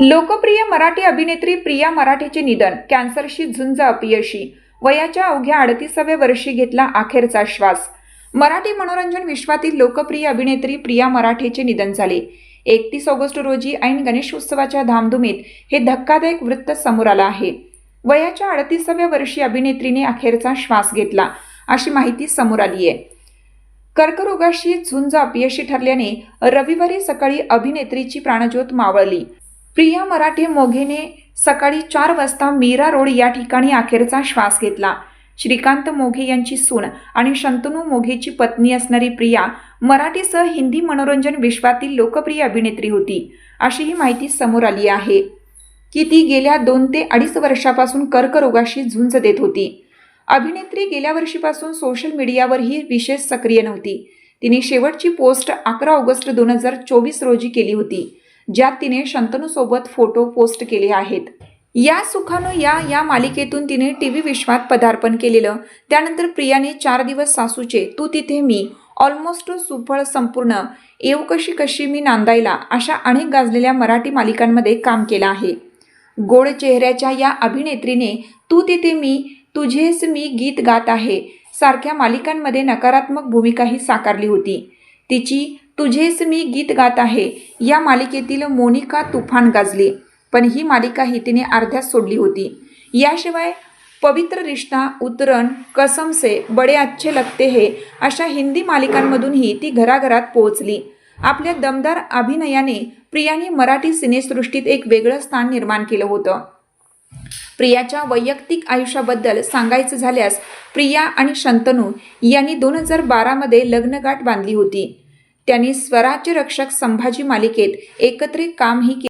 लोकप्रिय मराठी अभिनेत्री प्रिया मराठेचे निधन कॅन्सरशी झुंज अपयशी वयाच्या अवघ्या अडतीसाव्या वर्षी घेतला अखेरचा श्वास. मराठी मनोरंजन विश्वातील लोकप्रिय अभिनेत्री प्रिया मराठेचे निधन झाले. एकतीस ऑगस्ट रोजी ऐन गणेशोत्सवाच्या धामधुमीत हे धक्कादायक वृत्त समोर आलं आहे. वयाच्या अडतीसाव्या वर्षी अभिनेत्रीने अखेरचा श्वास घेतला अशी माहिती समोर आली आहे. कर्करोगाशी झुंज अपयशी ठरल्याने रविवारी सकाळी अभिनेत्रीची प्राणज्योत मावळली. प्रिया मराठे मोघेने सकाळी चार वाजता मीरा रोड या ठिकाणी अखेरचा श्वास घेतला. श्रीकांत मोघे यांची सून आणि शंतनू मोघेची पत्नी असणारी प्रिया मराठीसह हिंदी मनोरंजन विश्वातील लोकप्रिय अभिनेत्री होती. अशी ही माहिती समोर आली आहे. की ती गेल्या दोन ते अडीच वर्षापासून कर्करोगाशी झुंज देत होती. अभिनेत्री गेल्या वर्षीपासून सोशल मीडियावरही विशेष सक्रिय नव्हती. तिने शेवटची पोस्ट अकरा ऑगस्ट दोन हजार चोवीस रोजी केली होती. ज्यात तिने शंतनूसोबत फोटो पोस्ट केले आहेत. या सुखानो या या मालिकेतून तिने टी व्ही विश्वात पदार्पण केलेलं. त्यानंतर प्रियाने चार दिवस सासूचे तू तिथे मी. ऑलमोस्ट सुफळ संपूर्ण. येऊ कशी कशी मी नांदायला. अशा अनेक गाजलेल्या मराठी मालिकांमध्ये काम केलं आहे. गोड चेहऱ्याच्या या अभिनेत्रीने तू तिथे मी. तुझेच मी गीत गात आहे. सारख्या मालिकांमध्ये नकारात्मक भूमिकाही साकारली होती. तिची तुझेच मी गीत गात आहे. या मालिकेतील मोनिका तुफान गाजली. पण ही मालिकाही तिने अर्ध्यात सोडली होती. याशिवाय पवित्र रिश्ता उतरण कसम से बडे अच्छे लगते हे अशा हिंदी मालिकांमधूनही ती घराघरात पोहोचली. आपल्या दमदार अभिनयाने प्रियाने मराठी सिनेसृष्टीत एक वेगळं स्थान निर्माण केलं होतं. प्रियाच्या वैयक्तिक आयुष्याबद्दल सांगायचं झाल्यास प्रिया आणि शंतनू यांनी दोन हजार बारामध्ये लग्नगाठ बांधली होती. त्यांनी स्वराज्य रक्षक संभाजी मालिकेत एकत्रित कामही केले.